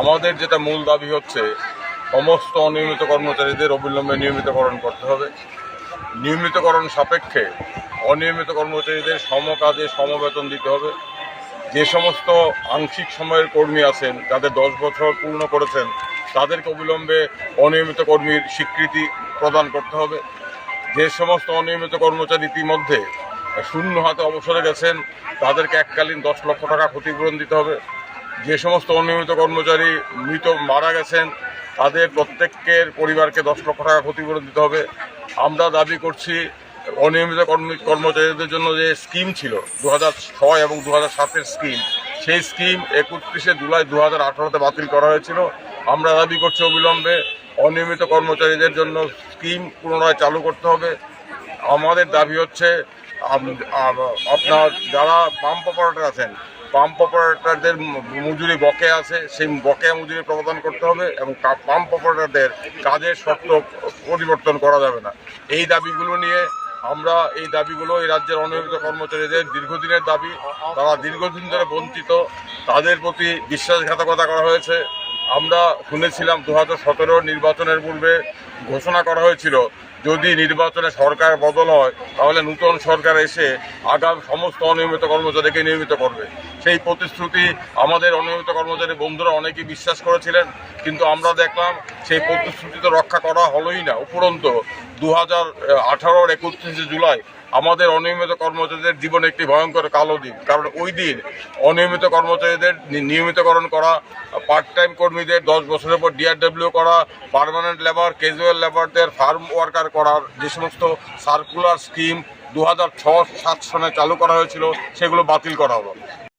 আমাদের যেটা মূল দাবি হচ্ছে, সমস্ত অনিয়মিত কর্মচারীদের অবিলম্বে নিয়মিতকরণ করতে হবে। নিয়মিতকরণ সাপেক্ষে অনিয়মিত কর্মচারীদের সমকাজে সমবেতন দিতে হবে। যে সমস্ত আংশিক সময়ের কর্মী আছেন, যাদের দশ বছর পূর্ণ করেছেন, তাদেরকে অবিলম্বে অনিয়মিত কর্মীর স্বীকৃতি প্রদান করতে হবে। যে সমস্ত অনিয়মিত কর্মচারী ইতিমধ্যে শূন্য হাতে অবসরে গেছেন, তাদেরকে এককালীন দশ লক্ষ টাকা ক্ষতিপূরণ দিতে হবে। যে সমস্ত অনিয়মিত কর্মচারী মৃত, মারা গেছেন, তাদের প্রত্যেকের পরিবারকে দশ লক্ষ টাকা ক্ষতিপূরণ দিতে হবে। আমরা দাবি করছি অনিয়মিত কর্মী, কর্মচারীদের জন্য যে স্কিম ছিল দু ছয় এবং দু সাতের স্কিম, সেই স্কিম একত্রিশে জুলাই দু হাজার আঠারোতে বাতিল করা হয়েছিল। আমরা দাবি করছি অবিলম্বে অনিয়মিত কর্মচারীদের জন্য স্কিম পুনরায় চালু করতে হবে। আমাদের দাবি হচ্ছে আপনার যারা পাম্প অপারেটর আছেন পাম্প অপারেটরদের মজুরি বকে আছে, সেই বকেয়া মজুরি প্রদান করতে হবে এবং পাম্প অপারেটরদের কাজের শর্ত পরিবর্তন করা যাবে না। এই দাবিগুলো নিয়ে আমরা এই দাবিগুলো এই রাজ্যের অনিয়মিত কর্মচারীদের দীর্ঘদিনের দাবি, তারা দীর্ঘদিন ধরে বঞ্চিত, তাদের প্রতি বিশ্বাসঘাতকতা করা হয়েছে। আমরা শুনেছিলাম দু হাজার নির্বাচনের পূর্বে ঘোষণা করা হয়েছিল, যদি নির্বাচনে সরকার বদল হয়, তাহলে নূতন সরকার এসে আগাম সমস্ত অনিয়মিত কর্মচারীকে নিয়মিত করবে। সেই প্রতিশ্রুতি আমাদের অনিয়মিত কর্মচারী বন্ধুরা অনেকেই বিশ্বাস করেছিলেন, কিন্তু আমরা দেখলাম সেই প্রতিশ্রুতি তো রক্ষা করা হলোই না, উপরন্ত দু হাজার আঠারোর একত্রিশে জুলাই আমাদের অনিয়মিত কর্মচারীদের জীবন একটি ভয়ঙ্কর কালো দিন। কারণ ওই দিন অনিয়মিত কর্মচারীদের নিয়মিতকরণ করা পার্ট টাইম কর্মীদের দশ বছরের পর ডিআরডব্লিউ করা পারমানেন্ট লেবার ক্যাজুয়াল লেবারদের ফার্ম ওয়ার্কার করার যে সমস্ত সার্কুলার স্কিম দু হাজার ছ সাত সনে চালু করা হয়েছিল, সেগুলো বাতিল করা হলো।